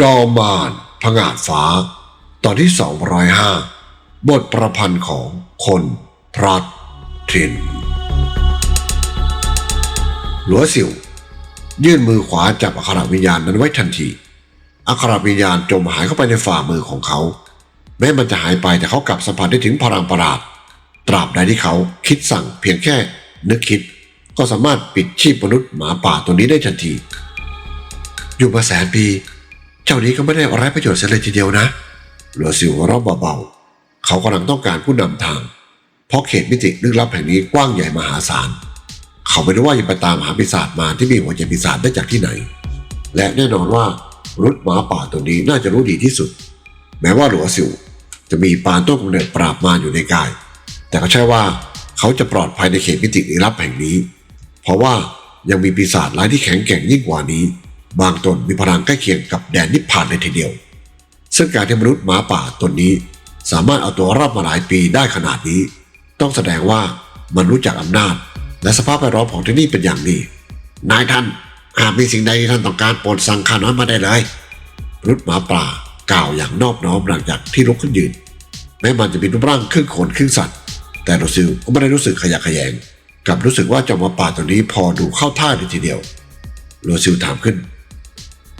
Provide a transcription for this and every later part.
จอมานผงาดฟ้า ตอนที่ 205 บทประพันธ์ของคนพลัดถิ่นหลัวสิว ยื่นมือขวาจับอัครวิญญาณนั้นไว้ทันที อัครวิญญาณจมหายเข้าไปในฝ่ามือของเขา แม้มันจะหายไปแต่เขากลับสัมผัสได้ถึงพลังประหลาด ตราบใดที่เขาคิดสั่งเพียงแค่นึกคิด ก็สามารถปิดชีพมนุษย์หมาป่าตัวนี้ได้ทันที อยู่มาแสนปี เจ้านี้ก็ไม่ได้อะไรประโยชน์เสียเลยทีเดียวนะหลัวสิวหัวเราะเบาๆเขากำลังต้องการผู้นำทาง เพราะเขตมิติลึกลับแห่งนี้กว้างใหญ่มหาศาล เขาไม่รู้ว่าจะไปตามหาปีศาจมาที่มีหัวใจปีศาจได้จากที่ไหน และแน่นอนว่ามนุษย์หมาป่าตัวนี้น่าจะรู้ดีที่สุด แม้ว่าหลัวสิวจะมีปานต้นกำเนิดปราบมารอยู่ในกาย แต่ก็ใช่ว่าเขาจะปลอดภัยในเขตมิติลึกลับแห่งนี้ เพราะว่ายังมีปีศาจร้ายที่แข็งแกร่งยิ่งกว่านี้ บางตนมีพลังใกล้เคียงกับแดนนิพพานเลยทีเดียว ซึ่งการที่มนุษย์หมาป่าตนนี้ สามารถเอาตัวรอดมาหลายปีได้ขนาดนี้ ต้องแสดงว่ามันรู้จักอำนาจ และสภาพแวดล้อมของที่นี่เป็นอย่างดี นายท่านหากมีสิ่งใดที่ท่านต้องการโปรดสั่งข้าน้อยมาได้เลยมนุษย์หมาป่ากล่าวอย่างนอบน้อมหลังจากที่ลุกขึ้นยืน แม้มันจะมีรูปร่างครึ่งคนครึ่งสัตว์ แต่โรซิลก็ไม่ได้รู้สึกขยะแขยงกลับรู้สึกว่าเจ้าหมาป่าตัวนี้พอดูเข้าท่าเลยทีเดียวโรซิลถามขึ้น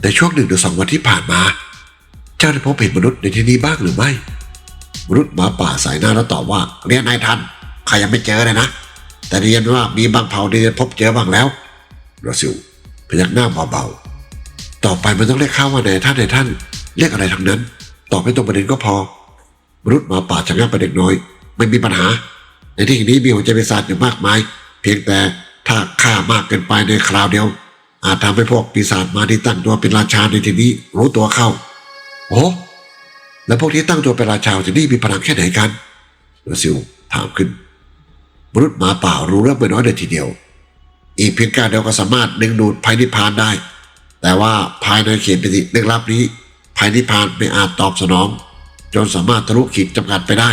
ในช่วงหนึ่งหรือสองวันที่ผ่านมา เจ้าได้พบเห็นมนุษย์ในที่นี้บ้างหรือไม่ มนุษย์หมาป่าสายหน้าแล้วตอบว่าเรียนนายท่านข้ายังไม่เจอเลยนะ แต่เรียนว่ามีบางเผ่าที่พบเจอบ้างแล้วโรซิลพยักหน้าเบาๆต่อไปมันต้องเรียกข้าว่านายท่านนายท่าน เรียกอะไรทั้งนั้น ตอบให้ตรงประเด็นก็พอ มนุษย์หมาป่าชะงักไปเด็กน้อย ไม่มีปัญหา ในที่นี้มีหัวใจปีศาจอยู่มากมาย เพียงแต่ถ้าฆ่ามากเกินไปในคราวเดียว อาจทำให้พวกปีศาจมาที่ตั้งตัวเป็นราชาในที่นี้ รู้ตัวเข้า โอ้แล้วพวกที่ตั้งตัวเป็นราชาที่นี่มีพลังแค่ไหนกันโรซิลถามขึ้นมนุษย์หมาป่ารู้เรื่องไม่น้อยเลยทีเดียว อีกเพียงการเดียวก็สามารถดึงดูดภัยนิพพานได้ แต่ว่าภายในเขตปิติลึกลับนี้ภัยนิพพานไม่อาจตอบสนอง จนสามารถทะลุขีดจำกัดไปได้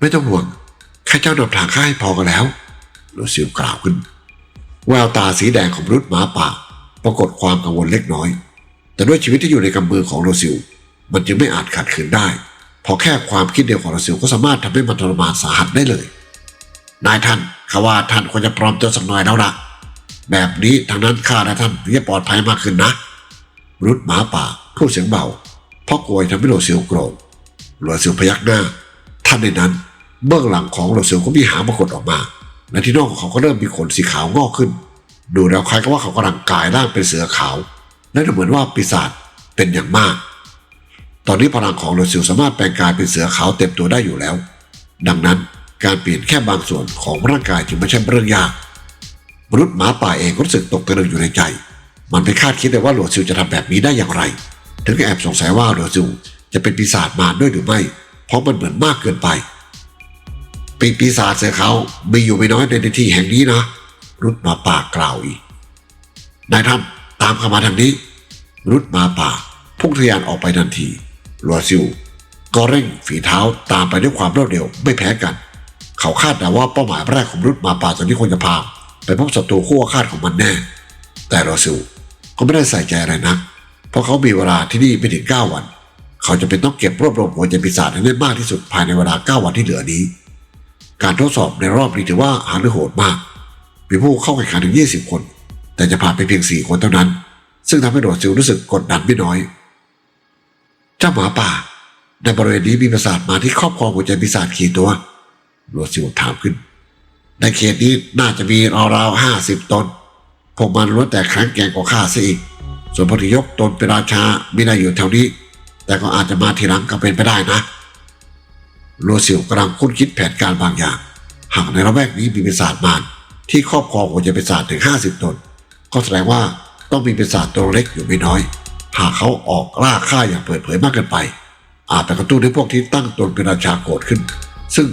ไม่ต้องห่วงแค่เจ้านำทางข้าให้พอก็แล้วโรซิลกล่าวขึ้น แววตาสีแดงของมนุษย์หมาป่า ปรากฏความกังวลเล็กน้อย แต่ด้วยชีวิตที่อยู่ในกำมือของโรซิล มันจึงไม่อาจขัดขืนได้ พอแค่ความคิดเดียวของโรซิลก็สามารถทำให้มันทรมานสาหัสได้เลย นายท่านข้าว่าท่านควรจะปลอมตัวสักหน่อยแล้วล่ะแบบนี้ทางนั้นข้าและท่านถึงจะปลอดภัยมากขึ้นนะมนุษย์หมาป่าพูดเสียงเบาเพราะกลัวจะทำให้โรซิลโกรธโรซิลพยักหน้า ท่านในนั้นเบื้องหลังของโรซิลก็มีหางปรากฏออกมา และที่นอกของเขาก็เริ่มมีขนสีขาวงอกขึ้น ดูแล้วคล้ายกับว่าเขากำลังกลายร่างเป็นเสือขาว และดูเหมือนว่าปีศาจเป็นอย่างมาก ตอนนี้พลังของโรซิลสามารถแปลงกายเป็นเสือขาวเต็มตัวได้อยู่แล้ว ดังนั้นการเปลี่ยนแค่บางส่วนของร่างกายจึงไม่ใช่เรื่องยากมนุษย์หมาป่าเองก็รู้สึกตกตะลึงอยู่ในใจ มันไม่คาดคิดเลยว่าโรซิลจะทำแบบนี้ได้อย่างไร ถึงแอบสงสัยว่าโรซิลจะเป็นปีศาจมาด้วยหรือไม่ เพราะมันเหมือนมากเกินไป ปีปีศาจเสือเขามีอยู่ไม่น้อยในที่แห่งนี้นะมนุษย์หมาป่ากล่าวอีกนายท่านตามเข้ามาทางนี้มนุษย์หมาป่าพุ่งทะยานออกไปทันทีโรซิลก็เร่งฝีเท้าตามไปด้วยความรวดเร็วไม่แพ้กัน เขาคาดเดาว่าเป้าหมายแรกของมนุษย์หมาป่าตัวนี้ควรจะพาไปพบศัตรูคู่อาฆาตของมันแน่ แต่โรซิลก็ไม่ได้ใส่ใจอะไรนักเพราะเขามีเวลาที่นี่ไม่ถึง9วัน เขาจะเป็นต้องเก็บรวบรวมหัวใจปีศาจให้ได้มากที่สุดภายในเวลา 9 วันที่เหลือนี้ การทดสอบในรอบนี้ถือว่าหารือโหดมาก มีผู้เข้าแข่งขันถึง 20 คน แต่จะผ่านไปเพียง 4 คนเท่านั้น ซึ่งทำให้โรซิลรู้สึกกดดันไม่น้อย เจ้าหมาป่า ในบริเวณนี้มีปีศาจมาที่ครอบครองหัวใจปีศาจกี่ตัวโรซิลถามขึ้น ในเขตนี้น่าจะมีราวๆห้าสิบตนพวกมันล้วนแต่แข็งแกร่งกว่าข้าซะอีก ส่วนพอที่ยกตนเป็นราชาไม่ได้อยู่แถวนี้ แต่ก็อาจจะมาทีหลังก็เป็นไปได้นะ โรซิลกำลังคุ้นคิดแผนการบางอย่าง หากในระแวกนี้มีปีศาจมารที่ครอบครองหัวใจปีศาจถึงห้าสิบตน ก็แสดงว่าต้องมีปีศาจตัวเล็กอยู่ไม่น้อย หากเขาออกล่าฆ่าอย่างเปิดเผยมากเกินไป อาจจะกระตุ้นให้พวกที่ตั้งตนเป็นราชาโกรธขึ้น ซึ่ง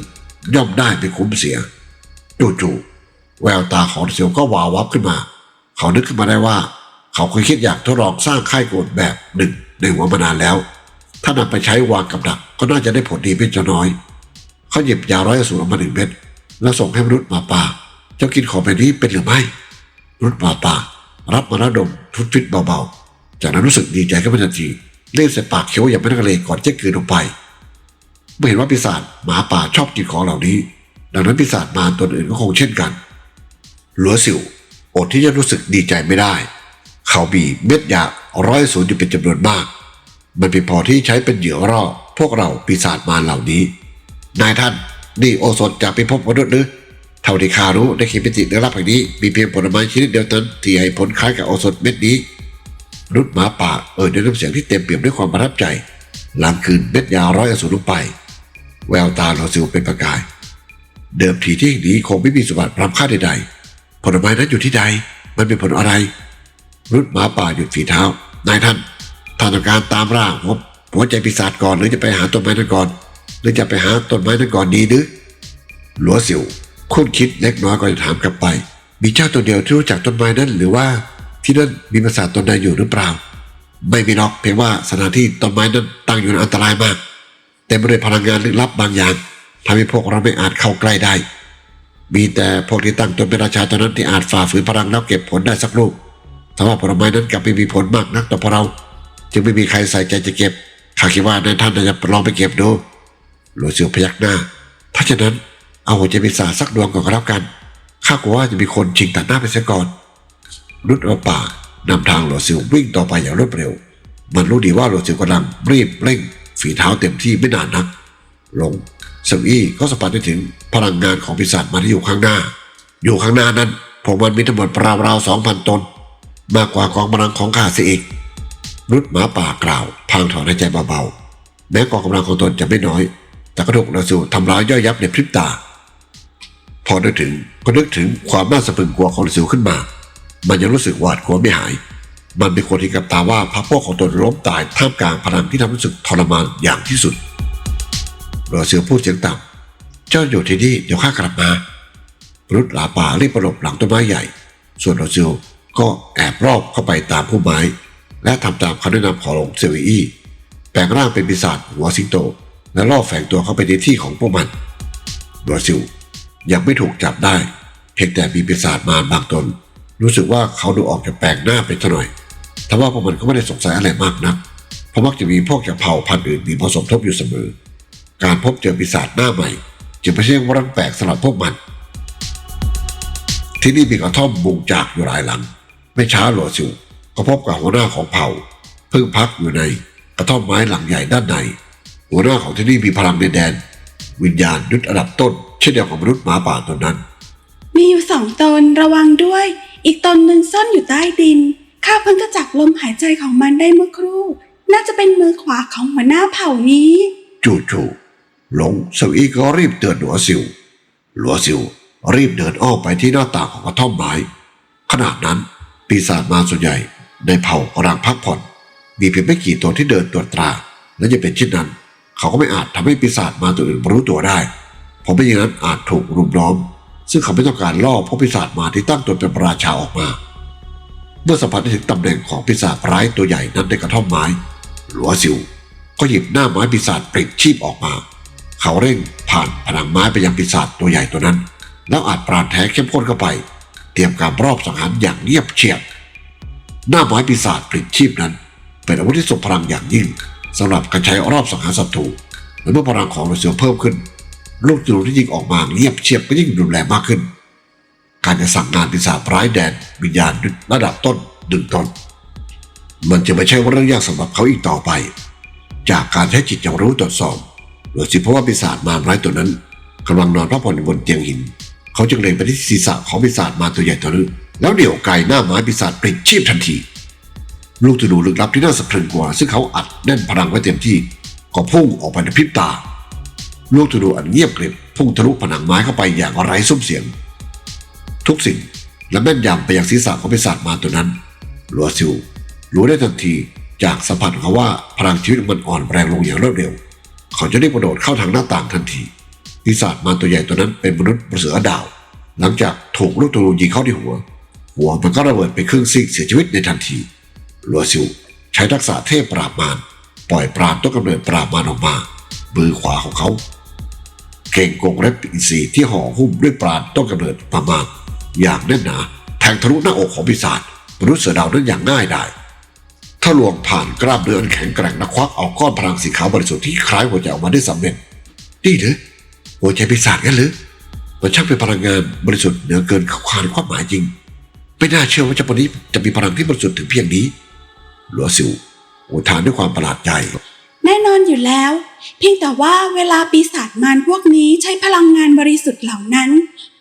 ย่อมได้ไม่คุ้มเสียจู่ๆแววตาของเซียวก็วาววับขึ้นมา เขานึกขึ้นมาได้ว่า เขาเคยคิดอยากทดลองสร้างค่ายโกรธแบบหนึ่งในหัวมานานแล้ว ถ้านำไปใช้วางกับดักก็น่าจะได้ผลดีไม่จะน้อย เขาหยิบยาร้อยสูรออกมาหนึ่งเม็ดแล้วส่งให้มนุษย์หมาป่า เจ้ากินของแบบนี้เป็นหรือไม่มนุษย์หมาป่า รับมาแล้วดมทุดฟิตเบาๆ จากนั้นรู้สึกดีใจขึ้นมาทันทีเล่นใส่ปากเคี้ยวอย่างไม่นักเลงก่อนจะกืนลงไปเมื่อเห็นว่าปีศาจหมาป่าชอบกินของเหล่านี้ ดังนั้นปีศาจมารตัวอื่นก็คงเช่นกันหลัวสิวอดที่จะรู้สึกดีใจไม่ได้ เขามีเม็ดยาร้อยศูนอยู่เป็นจำนวนมาก มันเป็นพอที่ใช้เป็นเหยื่อล่อพวกเราปีศาจมารเหล่านี้ นายท่านนี่โอสถจากพิภพมนุษย์หรือเท่าที่ข้ารู้ในเขตพิจิตรได้รับแห่งนี้มีเพียงผลไม้ชนิดเดียวนั้นที่ให้ผลคล้ายกับโอสถเม็ดนี้มนุษย์หมาป่าเอ่ยด้วยน้ำเสียงที่เต็มเปี่ยมด้วยความประทับใจ หลังคืนเม็ดยาร้อยอสูรลงไป แววตาเราซิวเป็นประกาย เดิมทีที่แห่งนี้คงไม่มีสมบัติพรำค่าใดๆผลไม้นั้นอยู่ที่ใด มันเป็นผลอะไร รุดหมาป่าหยุดฝีเท้านายท่าน ท่านต้องการตามร่างหัวใจปีศาจก่อนหรือจะไปหาต้นไม้นั้นก่อน หรือจะไปหาต้นไม้นั้นก่อนดีหรือหลัวสิวคุ้นคิดเล็กน้อยก่อนจะถามกลับไป มีเจ้าตัวเดียวที่รู้จักต้นไม้นั้นหรือว่าที่นั่นมีปีศาจตนใดอยู่หรือเปล่า ไม่มีหรอกเพียงว่าสถานที่ต้นไม้นั้นตั้งอยู่ในอันตรายมากเต็มไปด้วยพลังงานลึกลับบางอย่างทำให้พวกเราไม่อาจเข้าใกล้ได้ มีแต่พวกที่ตั้งตนเป็นราชาเท่านั้นที่อาจฝ่าฝืนพลังแล้วเก็บผลได้สักลูกแต่ว่าผลไม้นั้นกลับไม่มีผลมากนักต่อพวกเรา จึงไม่มีใครใส่ใจจะเก็บข้าคิดว่านายท่านน่าจะลองไปเก็บดูหลวงเสียวพยักหน้า ถ้าฉะนั้นเอาหัวใจปีศาจสักดวงก่อนก็แล้วกันข้ากลัวว่าจะมีคนชิงตัดหน้าไปเสียก่อนรุดเอาป่านำทางหลวงซิววิ่งต่อไปอย่างรวดเร็ว มันรู้ดีว่าหลวงซิวกำลังรีบเร่ง ฝีเท้าเต็มที่ไม่นานนัก ลงเซิงอี้ก็สัมผัสได้ถึงพลังงานของปีศาจมาที่อยู่ข้างหน้า อยู่ข้างหน้านั้นพวกมันมีทั้งหมดราวๆสองพันตน มากกว่ากองกำลังของข้าเสียอีก รุดหมาป่ากล่าวพางถอนหายใจเบาๆแม้กองกำลังของตนจะไม่น้อย แต่ก็ถูกนาซูทำร้ายย่อยยับในพริบตา พอนึกถึงก็นึกถึงความน่าสะพรึงกลัวของนาซูขึ้นมา มันยังรู้สึกหวาดกลัวไม่หาย มันเป็นคนที่กับตาว่าพรรคพวกของตนล้มตายท่ามกลางพลังที่ทำรู้สึกทรมานอย่างที่สุดรอเสือพูดเสียงต่ำเจ้าอยู่ที่นี่เดี๋ยวข้ากลับมารุดหลาป่ารีบประหลบหลังต้นไม้ใหญ่ ส่วนรอเซียวก็แอบรอบเข้าไปตามพุ่มไม้ และทำตามคำแนะนำของหลงเซวีอี้แปลงร่างเป็นปีศาจหัวสิงโต และล่อแฝงตัวเข้าไปในที่ของพวกมันรอซิวยังไม่ถูกจับได้ เพียงแต่มีปีศาจมารบางตน รู้สึกว่าเขาดูออกจะแปลกหน้าไปซะหน่อยแต่ว่าพวกมันก็ไม่ได้สงสัยอะไรมากนัก เพราะมักจะมีพวกจากเผ่าพันธุ์อื่นมีผสมทบอยู่เสมอ การพบเจอปีศาจหน้าใหม่จึงไม่ใช่เรื่องแปลกสำหรับพวกมัน ที่นี่มีกระท่อมมุงจากอยู่หลายหลัง ไม่ช้าหลวซิว ก็พบกับหัวหน้าของเผ่าเพิ่งพักอยู่ในกระท่อมไม้หลังใหญ่ด้านใน หัวหน้าของที่นี่มีพลังในแดน วิญญาณยุทธอันดับต้น เช่นเดียวกับมนุษย์หมาป่าตนนั้น มีอยู่สองตนระวังด้วย อีกตนหนึ่งซ่อนอยู่ใต้ดิน ข้าเพิ่งจะจับลมหายใจของมันได้เมื่อครู่ น่าจะเป็นมือขวาของหัวหน้าเผ่านี้ จู่ๆหลงเซาอี้ก็รีบเตือนหลัวซิวหลัวซิวรีบเดินอ้อมไปที่หน้าต่างของกระท่อมไม้ขณะนั้น ปีศาจมารส่วนใหญ่ ในเผ่ากำลังพักผ่อน มีเพียงไม่กี่ตัวที่เดินตรวจตรา และจะเป็นเช่นนั้น เขาก็ไม่อาจทำให้ปีศาจมาตัวอื่นรู้ตัวได้เพราะไม่อย่างนั้นอาจถูกรุมล้อม ซึ่งเขาไม่ต้องการล่อพวกปีศาจมาที่ตั้งตนเป็นราชาออกมา เมื่อสัมผัสได้ถึงตำแหน่งของปีศาจร้ายตัวใหญ่นั้นในกระท่อมไม้ หลัวซิว ก็หยิบหน้าไม้ปีศาจปลิดชีพออกมา เขาเร่งผ่านผนังไม้ไปยังปีศาจตัวใหญ่ตัวนั้น แล้วอาจปราณแท้เข้มข้นเข้าไป เตรียมการรอบสังหารอย่างเงียบเชียบ หน้าไม้ปีศาจปลิดชีพนั้น เป็นอาวุธที่ทรงพลังอย่างยิ่งสำหรับการใช้รอบสังหารศัตรูและเมื่อพลังของเราเสือเพิ่มขึ้นลูกจุลที่ยิงออกมาเงียบเชียบก็ยิ่งรุนแรงมากขึ้น การจะสั่งงานปีศาจร้ายแดนวิญญาณระดับต้นดึงตนมันจะไม่ใช่ว่าเรื่องยากสำหรับเขาอีกต่อไป จากการใช้จิตอย่างรู้ตรวจสอบโดยสิเพราะว่าปีศาจมารร้ายตัวนั้นกำลังนอนพักผ่อนอยู่บนเตียงหิน เขาจึงเล็งไปที่ศีรษะของปีศาจมารตัวใหญ่ตัวนั้น แล้วเดี่ยวไก่หน้าไม้ปีศาจปลิดชีพทันที ลูกธนูลึกลับที่น่าสะพรึงกว่า ซึ่งเขาอัดแน่นพลังไว้เต็มที่ก็พุ่งออกไปในพริบตา ลูกธนูอันเงียบกริบพุ่งทะลุผนังไม้เข้าไปอย่างไร้ซุ้มเสียง ทุกสิ่งและแม่นยำไปยังศีรษะของปีศาจมาตัวนั้นหลัวซิวรู้ได้ทันทีจากสัมผัสเขาว่าพลังชีวิตมันอ่อนแรงลงอย่างรวดเร็ว เขาจะได้กระโดดเข้าทางหน้าต่างทันทีปีศาจมาตัวใหญ่ตัวนั้นเป็นมนุษย์เสือดาว หลังจากถูกลูกธนูยิงเข้าที่หัว หัวมันก็ระเบิดไปครึ่งซีกเสียชีวิตในทันทีลัวซิวใช้ทักษะเทพปราบมารปล่อยปราณต้นกำเนิดปราบมารออกมามือขวาของเขา เก่งกงเล็บอินทรีย์ที่ห่อหุ้มด้วยปราณต้นกำเนิดประมาณอย่างแน่นหนาแทงทะลุหน้าอกของปีศาจมนุษย์เสือดาวนั้นอย่างง่ายได้ถ้าลวงผ่านกล้ามเนื้ออันแข็งแกร่งและควักเอาก้อนพลังสีขาวบริสุทธิ์ที่คล้ายหัวใจออกมาได้สำเร็จนี่หรือหัวใจปีศาจงั้นหรือมันช่างเป็นพลังงานบริสุทธิ์เหนือเกินคานความหมายจริง ไม่น่าเชื่อว่าเจ้าปนี้จะมีพลังที่บริสุทธิ์ถึงเพียงนี้หลัวซิวอุทานด้วยความประหลาดใจ แน่นอนอยู่แล้ว เพียงแต่ว่าเวลาปีศาจมารพวกนี้ใช้พลังงานบริสุทธิ์เหล่านั้น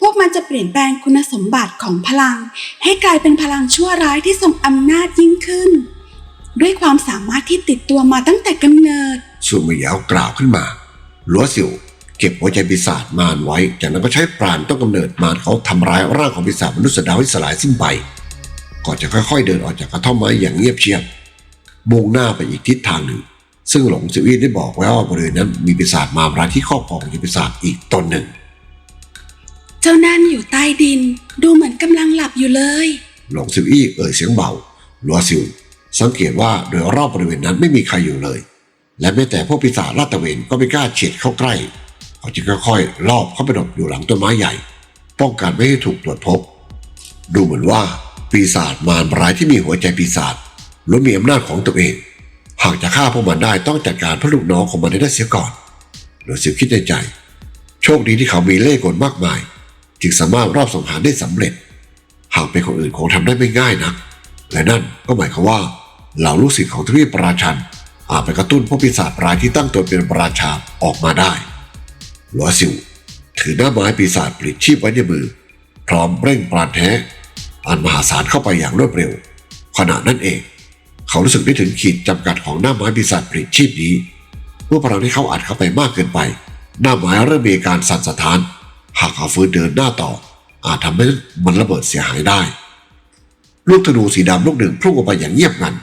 พวกมันจะเปลี่ยนแปลงคุณสมบัติของพลัง ให้กลายเป็นพลังชั่วร้ายที่ทรงอำนาจยิ่งขึ้น ด้วยความสามารถที่ติดตัวมาตั้งแต่กำเนิด ซูมเหยาวกล่าวขึ้นมาหลัวซิว เก็บหัวใจปีศาจมารไว้ จากนั้นก็ใช้ปราณต้นกำเนิดมารเขาทำร้ายร่างของปีศาจมนุษย์ดาวให้สลายสิ้นไป ก่อนจะค่อยๆ เดินออกจากกระท่อมไม้อย่างเงียบเชียบมุ่งหน้าไปอีกทิศทางหนึ่ง ซึ่งหลงซิวี่ได้บอกไว้ว่าบริเวณนั้นมีปีศาจมารร้ายที่ครอบครองหัวใจปีศาจอีกตนหนึ่ง เจ้านั่นอยู่ใต้ดิน ดูเหมือนกำลังหลับอยู่เลย หลงซิวอี้เอ่ยเสียงเบาหลัวซิวสังเกตว่าโดยรอบบริเวณนั้นไม่มีใครอยู่เลย และแม้แต่พวกปีศาจลาดตระเวนก็ไม่กล้าเฉียดเข้าใกล้ เขาจึงค่อยๆลอบเข้าไปหลบอยู่หลังต้นไม้ใหญ่ ป้องกันไม่ให้ถูกตรวจพบ ดูเหมือนว่าปีศาจมารร้ายที่มีหัวใจปีศาจล้วนมีอำนาจของตัวเอง หากจะฆ่าพวกมันได้ต้องจัดการพระลูกน้องของมันให้ได้เสียก่อนหลัวซิวคิดในใจ โชคดีที่เขามีเล่ห์กลมากมาย จึงสามารถรอบสังหารได้สำเร็จ หากเป็นคนอื่นคงทำได้ไม่ง่ายนะและนั่นก็หมายความว่าเหล่าลูกศิษย์ของทวีปราชันอาจไปกระตุ้นพวกปีศาจร้ายที่ตั้งตนเป็นราชาออกมาได้ หลัวซิวถือหน้าไม้ปีศาจปลิดชีพไว้ในมือ พร้อมเร่งปราณแท้อันมหาศาลเข้าไปอย่างรวดเร็ว ขณะนั้นเอง เขารู้สึกได้ถึงขีดจำกัดของหน้าไม้ปีศาจปลิดชีพนี้เมื่อพลังที่เขาอัดเข้าไปมากเกินไป หน้าไม้เริ่มมีการสั่นสะท้าน หากเขาฟื้นเดินหน้าต่อ อาจทำให้มันระเบิดเสียหายได้ ลูกธนูสีดำลูกหนึ่งพุ่งออกไปอย่างเงียบงัน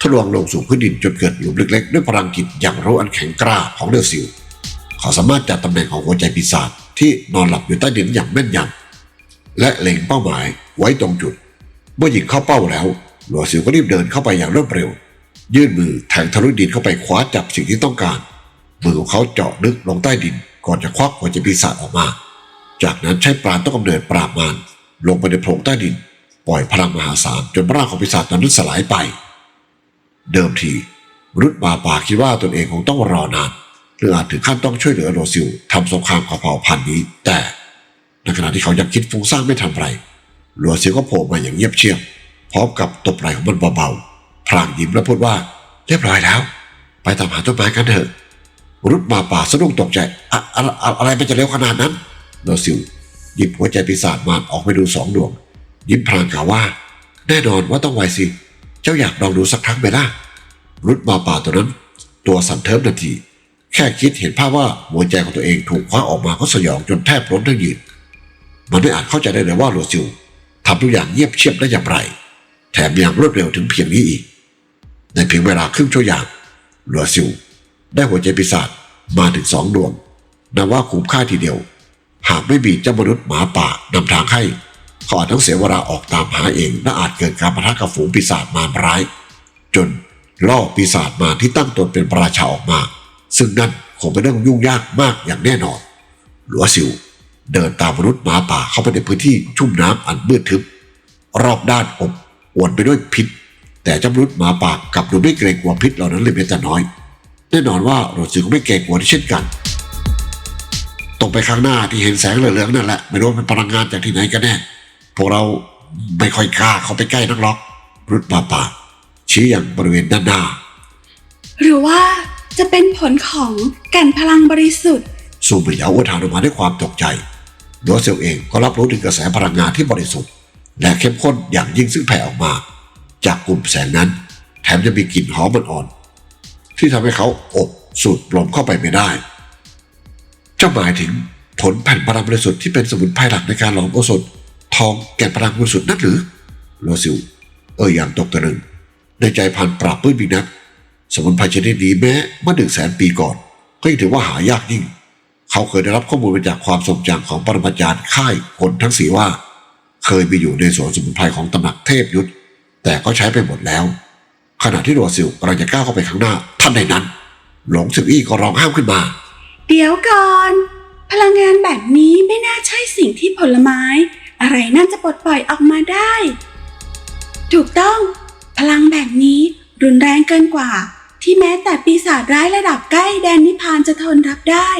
ทะลวงลงสู่พื้นดินจนเกิดหลุมเล็กๆ ด้วยพลังจิตอย่างรู้อันแข็งกร้าของเดอซิล เขาสามารถจัดตำแหน่งของหัวใจปีศาจที่นอนหลับอยู่ใต้ดินอย่างแม่นยำและเล็งเป้าหมายไว้ตรงจุด เมื่อยิงเข้าเป้าแล้วหลัวซิลก็รีบเดินเข้าไปอย่างรวดเร็ว ยื่นมือแทงทะลุดินเข้าไปคว้าจับสิ่งที่ต้องการ มือของเขาเจาะลึกลงใต้ดิน ก่อนจะควักหัวใจปีศาจออกมา จากนั้นใช้ปราณต้นกำเนิดปราบมารลงไปในโพรงใต้ดิน ปล่อยพลังมหาศาลจนร่างของปีศาจนั้นสลายไป เดิมทีมนุษย์บาป่าคิดว่าตนเองคงต้องรอนาน หรืออาจถึงขั้นต้องช่วยเหลือโรซิลทำสงครามกับเผ่าพันธุ์นี้ แต่ในขณะที่เขายังคิดฟุ้งซ่านไม่ทันไรโรซิลก็โผล่มาอย่างเงียบเชียบพร้อมกับตบไหล่ของมันเบาๆพลางยิ้มและพูดว่าเรียบร้อยแล้ว ไปตามหาต้นไม้กันเถอะมนุษย์หมาป่าสะดุ้งตกใจอะอะอะอะไรมันจะเร็วขนาดนั้นโนซิลหยิบหัวใจปีศาจมาออกไปดูสองดวง ยิ้มพลางกล่าวว่า แน่นอนว่าต้องไวสิ เจ้าอยากลองดูสักครั้งไหมล่ะมนุษย์หมาป่าตัวนั้น ตัวสั่นเทิมทันที แค่คิดเห็นภาพว่าหัวใจของตัวเองถูกคว้าออกมาก็สยองจนแทบล้นทั้งยืน มันไม่อาจเข้าใจได้เลยว่าโรซิลทำทุกอย่างเงียบเชียบได้อย่างไร แถมยังรวดเร็วถึงเพียงนี้อีก ในเพียงเวลาครึ่งชั่วโมงโรซิลได้หัวใจปีศาจมาถึงสองดวงนับว่าคุ้มค่าทีเดียว หากไม่มีเจ้ามนุษย์หมาป่านำทางให้เขาอาจต้องเสียเวลาออกตามหาเองและอาจเกิดการประทะกับฝูงปีศาจมารร้าย จนล่อปีศาจมาที่ตั้งตนเป็นประราชาออกมา ซึ่งนั่นคงเป็นเรื่องยุ่งยากมากอย่างแน่นอน หลัวซิวเดินตามมนุษย์หมาป่าเข้าไปในพื้นที่ชุ่มน้ำอันมืดทึบ รอบด้านอบอวนไปด้วยพิษ แต่เจ้ามนุษย์หมาป่ากลับดูไม่เกรงกลัวพิษเหล่านั้นเลยแม้แต่น้อย แน่นอนว่าโรซิลก็ไม่เกรงกลัวเช่นกันตรงไปข้างหน้าที่เห็นแสงเหลืองๆนั่นแหละไม่รู้ว่าเป็นพลังงานจากที่ไหนกันแน่พวกเราไม่ค่อยกล้าเข้าไปใกล้นักหรอกรุดป่าป่าชี้อย่างบริเวณด้านหน้า หรือว่า จะเป็นผลของแก่นพลังบริสุทธิ์ ซูมเหยาอุทานออกมาด้วยความตกใจโดยเซลเองก็รับรู้ถึงกระแสพลังงานที่บริสุทธิ์ และเข้มข้นอย่างยิ่งซึ่งแผ่ออกมา จากกลุ่มแสงนั้น แถมจะมีกลิ่นหอมอ่อนๆที่ทำให้เขาอบสูดลมเข้าไปไม่ได้เจ้าหมายถึงผลแผ่นพลังบริสุทธิ์ที่เป็นสมุนไพรหลักในการหลอมโอโซนทองแก่นพลังบริสุทธิ์นั่นหรือโรซิล เอ่ยอย่างตกตะลึงในใจพันปราบปื้มอีนัก สมุนไพรชนิดนี้แม้เมื่อหนึ่งแสนปีก่อน ก็ยังถือว่าหายากยิ่ง เขาเคยได้รับข้อมูลมาจากความทรงจำของปรมาจารย์ค่ายคนทั้งสี่ว่า เคยไปอยู่ในสวนสมุนไพรของตำหนักเทพยุทธแต่ก็ใช้ไปหมดแล้ว ขณะที่โรซิลกำลังจะก้าวเข้าไปข้างหน้า ท่านในนั้น หลงสิวอี้ก็ร้องห้ามขึ้นมา เดี๋ยวก่อน พลังงานแบบนี้ไม่น่าใช่สิ่งที่ผลไม้ อะไรนั่นจะปลดปล่อยออกมาได้ ถูกต้อง พลังแบบนี้รุนแรงเกินกว่า ที่แม้แต่ปีศาจร้ายระดับใกล้แดนนิพพานจะทนรับได้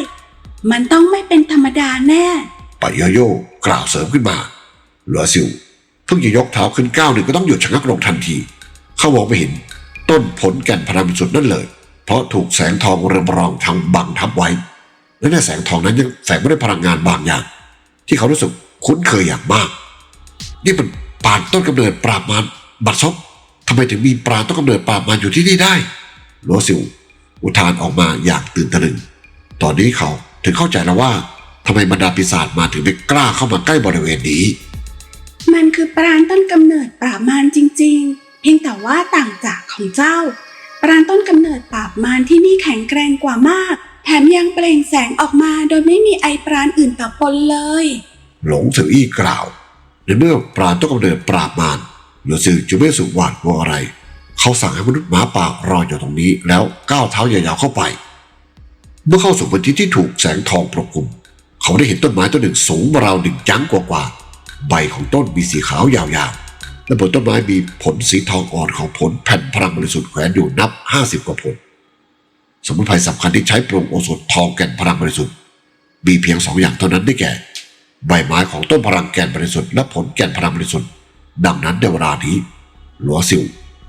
มันต้องไม่เป็นธรรมดาแน่ ปะโยโย่กล่าวเสริมขึ้นมาหลัวซิวเพิ่งจะยกเท้าขึ้นก้าวหนึ่งก็ต้องหยุดชะงักลงทันที เขามองไม่เห็น ต้นผลแก่นพลังสุทธิ์นั่นเลย เพราะถูกแสงทองเรืองรองทางบังทับไว้ และในแสงทองนั้นยังแฝงไว้ด้วยพลังงานบางอย่าง ที่เขารู้สึกคุ้นเคยอย่างมาก นี่มันปานต้นกำเนิดปราบมารบัดซบทำไมถึงมีปราต้นกำเนิดปราบมารอยู่ที่นี่ได้ หลัวซิวอุทานออกมาอย่างตื่นตะลึง ตอนนี้เขาถึงเข้าใจแล้วว่าทำไมบรรดาปีศาจมาถึงไม่กล้าเข้ามาใกล้บริเวณนี้ มันคือปราณต้นกำเนิดปราบมารจริง ๆ เพียงแต่ว่าต่างจากของเจ้า ปราณต้นกำเนิดปราบมารที่นี่แข็งแกร่งกว่ามาก แถมยังเปล่งแสงออกมาโดยไม่มีไอปราณอื่นปะปนเลย หลงสืออี้กล่าว ในเมื่อปราณต้องกำเนิดปราบมารหรือสื่อจะไม่สุหวาดกลัวอะไร เขาสั่งให้มนุษย์หมาป่ารออยู่ตรงนี้แล้วก้าวเท้ายาวๆเข้าไป เมื่อเข้าสู่พื้นที่ที่ถูกแสงทองปกคลุม เขาได้เห็นต้นไม้ต้นหนึ่งสูงราวหนึ่งจังกว่าๆใบของต้นมีสีขาวยาวๆและบนต้นไม้มีผลสีทองอ่อนของผลแผ่นพลังบริสุทธิ์แขวนอยู่นับห้าสิบกว่าผล สมุนไพรสำคัญที่ใช้ปรุงโอสถทองแก่นพลังบริสุทธิ์มีเพียงสองอย่างเท่านั้นได้แก่ ใบไม้ของต้นพลังแก่นบริสุทธิ์และผลแก่นพลังบริสุทธิ์ดังนั้นในเวลานี้หลัวซิว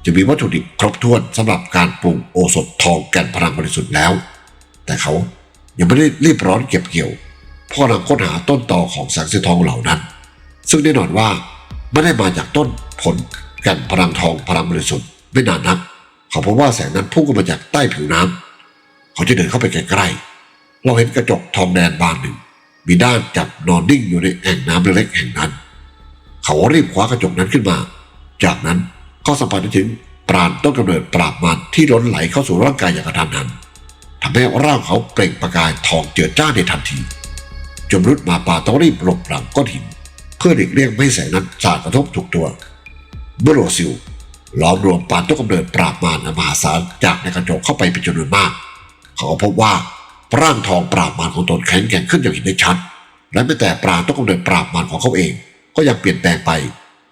จะมีวัตถุดิบครบถ้วนสำหรับการปรุงโอสถทองแก่นพลังบริสุทธิ์แล้ว แต่เขายังไม่ได้รีบร้อนเก็บเกี่ยวเพราะกำลังค้นหาต้นต่อของแสงสีทองเหล่านั้น ซึ่งแน่นอนว่าไม่ได้มาจากต้นผลแก่นพลังทองพลังบริสุทธิ์ไม่นานนักเขาพบว่าแสงนั้นพุ่งขึ้นมาจากใต้ผิวน้ำเขาจะเดินเข้าไปใกล้ๆเราเห็นกระจกทองแดงบานหนึ่ง มีด้านจับนอนนิ่งอยู่ในแอ่งน้ำเล็กๆแห่งนั้น เขารีบคว้ากระจกนั้นขึ้นมา จากนั้น็สัมผัสได้ถึงปราณต้นกำเนิดปราบมารที่ล้นไหลเข้าสู่ร่างกายอย่างกระทันหันทำให้ร่างเขาเปล่งประกายทองเจิดจ้าในทันทีจมนุษย์หมาป่าต้องรีบหลบหลังก้อนหิน เพื่อหลีกเลี่ยงไม่ให้แสงนั้นสาดกระทบถูกตัวเบโรซิลล้อมรวมปานต้นกำเนิดปราบมารอันมหาศาลจากในกระจกเข้าไปเป็นจำนวนมาก เขาก็พบว่าร่างทองปราบมารของตนแข็งแกร่งขึ้นอย่างเห็นได้ชัด และไม่แต่ปราณต้นกำเนิดปราบมารของเขาเอง ก็ยังเปลี่ยนแปลงไป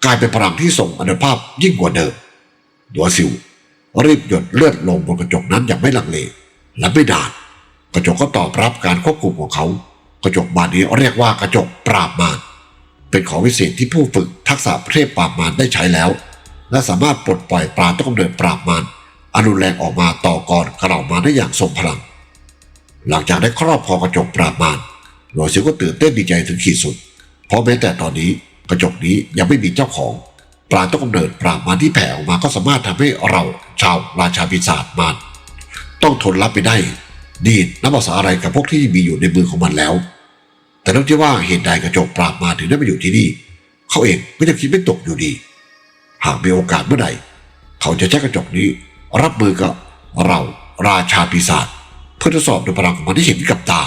กลายเป็นพลังที่ส่งอนุภาพยิ่งกว่าเดิมดัวซิวรีบหยดเลือดลงบนกระจกนั้นอย่างไม่ลังเล และไม่นาน กระจกก็ตอบรับการควบคุมของเขา กระจกบานนี้เรียกว่ากระจกปราบมารเป็นของวิเศษที่ผู้ฝึกทักษะเทพปราบมารได้ใช้แล้ว และสามารถปลดปล่อยปราต้นกำเนิดปราบมารอนุแรงออกมาต่อกรกระเหล่ามาได้อย่างทรงพลัง หลังจากได้ครอบครองกระจกปราบมารหน่วยซิลก็ตื่นเต้นดีใจถึงขีดสุด เพราะแม้แต่ตอนนี้ กระจกนี้ยังไม่มีเจ้าของปราณต้นกำเนิดปราบมารที่แผ่ออกมาก็สามารถทำให้เราชาวราชาปีศาจมารต้องทนรับไปได้นี่นับภาษาอะไรกับพวกที่มีอยู่ในมือของมันแล้ว แต่นึกที่ว่าเหตุใดกระจกปราบมารถึงได้มาอยู่ที่นี่ เขาเองก็ยังคิดไม่ตกอยู่ดี หากมีโอกาสเมื่อใดเขาจะใช้กระจกนี้ รับมือกับเราราชาปีศาจเพื่อทดสอบด้วยพลังของมันที่เห็นกับตา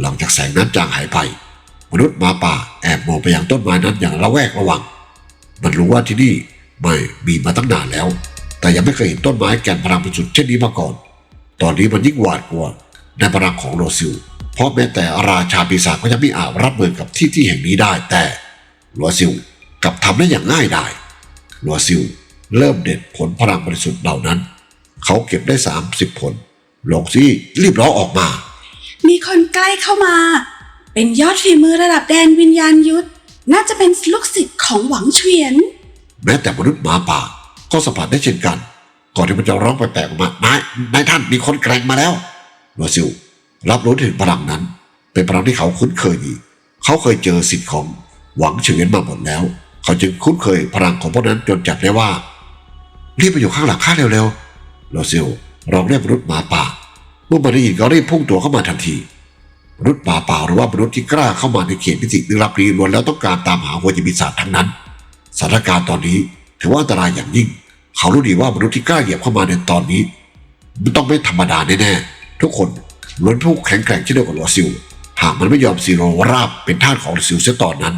หลังจากแสงนั้นจางหายไป มนุษย์หมาป่าแอบมองไปยังต้นไม้นั้นอย่างระแวกระวัง มันรู้ว่าที่นี่ไม่มีมาตั้งนานแล้ว แต่ยังไม่เคยเห็นต้นไม้แก่นพลังเป็นสุดเช่นนี้มาก่อน ตอนนี้มันยิ่งหวาดกลัวในพลังของโรซิล เพราะแม้แต่ราชาปีศาจก็ยังไม่อาจรับมือกับที่ที่แห่งนี้ได้ แต่โรซิลกลับทำได้อย่างง่ายดายโรซิลเริ่มเด็ดผลพลังบริสุทธิ์เหล่านั้น เขาเก็บได้ 30 ผล หลงซี่รีบร้องออกมา มีคนใกล้เข้ามา เป็นยอดฝีมือระดับแดนวิญญาณยุทธน่าจะเป็นลูกศิษย์ของหวังเฉียน แม้แต่มนุษย์หมาป่า ก็สัมผัสได้เช่นกัน ก่อนที่มันจะร้องแปลกๆออกมานายนายท่านมีคนแกร่งมาแล้วโรซิลรับรู้ถึงพลังนั้น เป็นพลังที่เขาคุ้นเคยดีเขาเคยเจอสิทธิ์ของหวังเฉียนมาหมดแล้ว เขาจึงคุ้นเคยพลังของพวกนั้นจนจับได้ว่ารีบไปอยู่ข้างหลังข้าเร็วๆโรซิลเราเรียกมนุษย์หมาป่าเมื่อมาได้ยินก็รีบพุ่งตัวเข้ามาทันที มนุษย์ป่าเปล่าหรือว่ามนุษย์ที่กล้าเข้ามาในเขตพิจิตรลึกลับนี้ล้วนแล้วต้องการตามหาหัวจิตปีศาจทั้งนั้นสถานการณ์ตอนนี้ถือว่าอันตรายอย่างยิ่ง เขารู้ดีว่ามนุษย์ที่กล้าเหยียบเข้ามาในตอนนี้ มันต้องไม่ธรรมดาแน่ๆทุกคนล้วนผู้แข็งแกร่งเช่นเดียวกับลอซิล หากมันไม่ยอมซีโรราบเป็นท่าสของลอซิลเสียตอนนั้น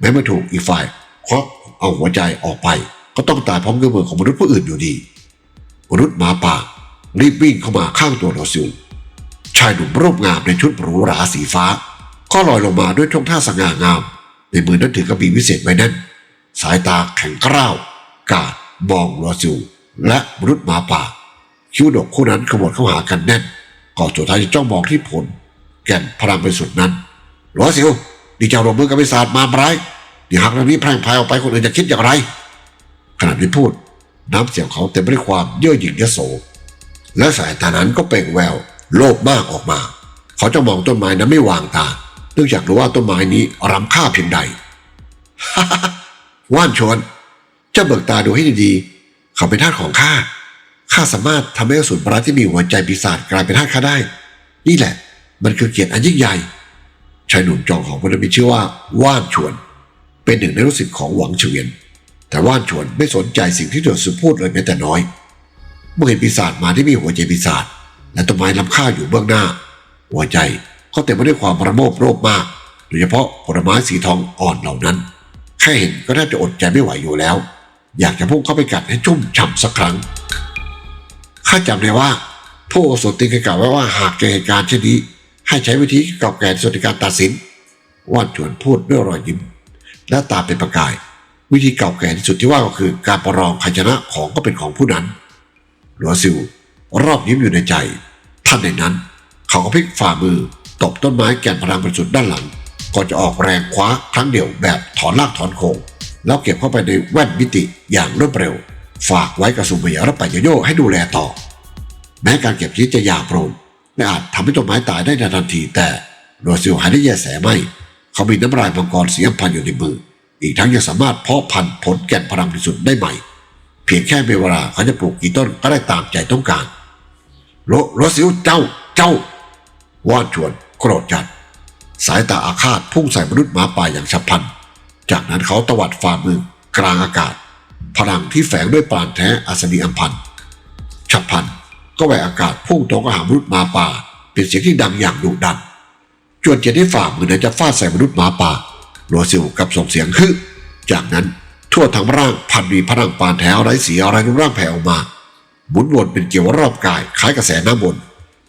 แม้ไม่ถูกอีกฝ่ายควักเอาหัวใจออกไป ก็ต้องตายพร้อมกับมือของมนุษย์ผู้อื่นอยู่ดี มนุษย์หมาป่ารีบวิ่งเข้ามาข้างตัวลอซิล ชายหนุ่มรูปงามในชุดหรูหราสีฟ้า ก็ลอยลงมาด้วยท่วงท่าสง่างาม ในมือนั้นถือกระบี่วิเศษไว้แนั่นสายตาแข็งกร้าว กาดมองลอซิลและมนุษย์หมาป่า คิ้วดกคู่นั้นขมวดเข้าหากันแน่นก่อนสุดท้ายจะจ้องมองที่ผล แก่นพลังบริสุทธิ์นั้นหลวสิวดีเจ้ารวมมือกับปีศาจมารร้ายเดี๋ยวหากเรื่องนี้แพร่งพรายออกไปคนอื่นจะคิดอย่างไรขณะที่พูดน้ำเสียงเขาเต็มไปด้วยความเย่อหยิ่งยโสและสายตานั้นก็เปล่งแวว โลภมากออกมา เขาจะมองต้นไม้นั้นไม่วางตา เนื่องจากรู้ว่าต้นไม้นี้รำค่าเพียงใดว่านชวนเจ้าเบิกตาดูให้ดีๆเขาเป็นทาสของข้าข้าสามารถทำให้อสูรปราที่มีหัวใจปีศาจกลายเป็นทาสข้าได้ นี่แหละ มันคือเกียรติอันยิ่งใหญ่ชายหนุ่มจองของพุทธมีชื่อว่าว่านชวน เป็นหนึ่งในลูกศิษย์ของหวังเฉวียน แต่ว่านชวนไม่สนใจสิ่งที่เดือดสุพูดเลยแม้แต่น้อย เมื่อเห็นปีศาจมาที่มีหัวใจปีศาจ และต้นไม้ล้ำค่าอยู่เบื้องหน้า หัวใจก็เต็มไปด้วยความระโมทโลภมาก โดยเฉพาะผลไม้สีทองอ่อนเหล่านั้น แค่เห็นก็แทบจะอดใจไม่ไหวอยู่แล้ว อยากจะพุ่งเข้าไปกัดให้ชุ่มฉ่ำสักครั้งข้าจำได้ว่าผู้โอสถติงเคยกล่าวไว้ว่าหากเจอเหตุการณ์เช่นนี้ ให้ใช้วิธีเก่าแก่ที่สุดในการตัดสินว่านชวนพูดด้วยรอยยิ้มและตาเป็นประกาย วิธีเก่าแก่ที่สุดที่ว่าก็คือ การประลองใคชนะของก็เป็นของผู้นั้นหลัวซิวรอบยิ้มอยู่ในใจานในนั้น เขาก็พลิกฝ่ามือตบต้นไม้แก่นพลังบริสุทธิ์ด้านหลัง ก่อนจะออกแรงคว้าครั้งเดียวแบบถอนลากถอนโคงแล้วเก็บเข้าไปในแว่นมิติอย่างรวดเร็ว ฝากไว้กับสุมยาและปัญญโยให้ดูแลต่อ แม้การเก็บชีวิตจะยากโปรนและอาจทำให้ต้นไม้ตายได้ในทันทีแต่โรซิลหายได้แย่แสไม่ เขามีน้ำลายมังกรสีอัมพันอยู่ในมือ อีกทั้งยังสามารถเพาะพันธุ์ผลแก่นพลังบริสุทธิ์ได้ใหม่ เพียงแค่มีเวลาเขาจะปลูกกี่ต้นก็ได้ตามใจต้องการ โรโรซิลเจ้าเจ้า ว่านชวนโกรธจัด สายตาอาฆาตพุ่งใส่มนุษย์หมาป่าอย่างฉับพลัน จากนั้นเขาตวัดฝ่ามือกลางอากาศ พลังที่แฝงด้วยปราณแท้อัศนีอัมพันฉับพลันก็แหวกอากาศพุ่งตรงเข้าหามนุษย์หมาป่า เป็นเสียงที่ดังอย่างดุดัน จวนเจได้ฝ่ามือนั้นจะฟาดใส่มนุษย์หมาป่าโรซิลกับส่งเสียงฮึจากนั้นทั่วทั้งร่างพันมีพลังปานแถวไร้เสียอะไรรูปร่างแผ่ออกมา หมุนวนเป็นเกลียวรอบกายคล้ายกระแสน้ำวน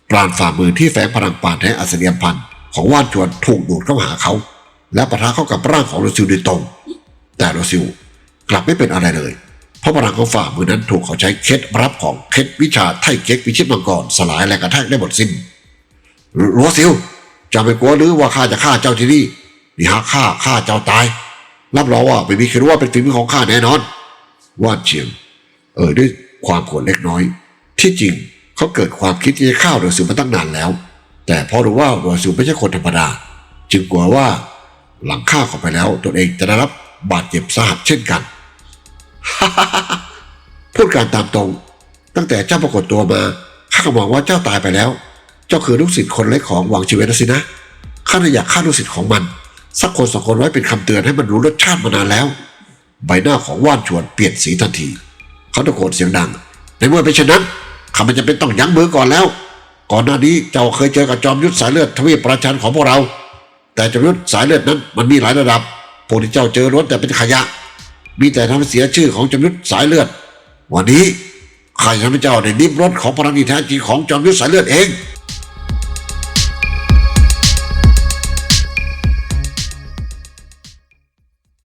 ปราณฝ่ามือที่แฝงพลังปานแท้อัศนียมพันธ์ของว่านจวนถูกดูดเข้าหาเขา และปะทะเข้ากับร่างของโรซิลโดยตรง แต่โรซิลกลับไม่เป็นอะไรเลย เพราะพลังของฝ่ามือนั้นถูกเขาใช้เคล็ดรับของเคล็ดวิชาไถ่เก๊กวิชิตมังกรสลายแรงกระแทกได้หมดสิ้นโรซิลจะไม่กลัวหรือว่าข้าจะฆ่าเจ้าที่นี่นี่หากฆ่าฆ่าเจ้าตาย รับรองว่าไม่มีใครรู้ว่าเป็นฝีมือของข้าแน่นอนว่านเชียงเออด้วย ความโกรธเล็กน้อย ที่จริงเขาเกิดความคิดที่จะฆ่าโรซิลมาตั้งนานแล้ว แต่พอรู้ว่าโรซิลไม่ใช่คนธรรมดา จึงกลัวว่าหลังฆ่าเขาไปแล้วตนเองจะได้รับบาดเจ็บสาหัสเช่นกัน พูดการตามตรง ตั้งแต่เจ้าปรากฏตัวมาข้าก็มองว่าเจ้าตายไปแล้ว เจ้าคือลูกศิษย์คนเล็กของหวังชีเวิตนะสินะข้าเลยอยากฆ่าลูกศิษย์ของมัน สักคนสองคนไว้เป็นคำเตือนให้มันรู้รสชาติมานานแล้ว ใบหน้าของว่านชวนเปลี่ยนสีทันที เขาตะโกนเสียงดัง ในเมื่อเป็นเช่นนั้นข้ามันจะเป็นต้องยั้งมือก่อนแล้ว ก่อนหน้านี้เจ้าเคยเจอกับจอมยุทธสายเลือดทวีปประชันของพวกเรา แต่จอมยุทธสายเลือดนั้นมันมีหลายระดับพวกที่เจ้าเจอล้วนแต่เป็นขยะ มีแต่ทำให้เสียชื่อของจอมยุทธสายเลือด วันนี้ข้าจะทำให้เจ้าได้ดิบรสของพลังที่แท้จริงของจอมยุทธสายเลือดเอง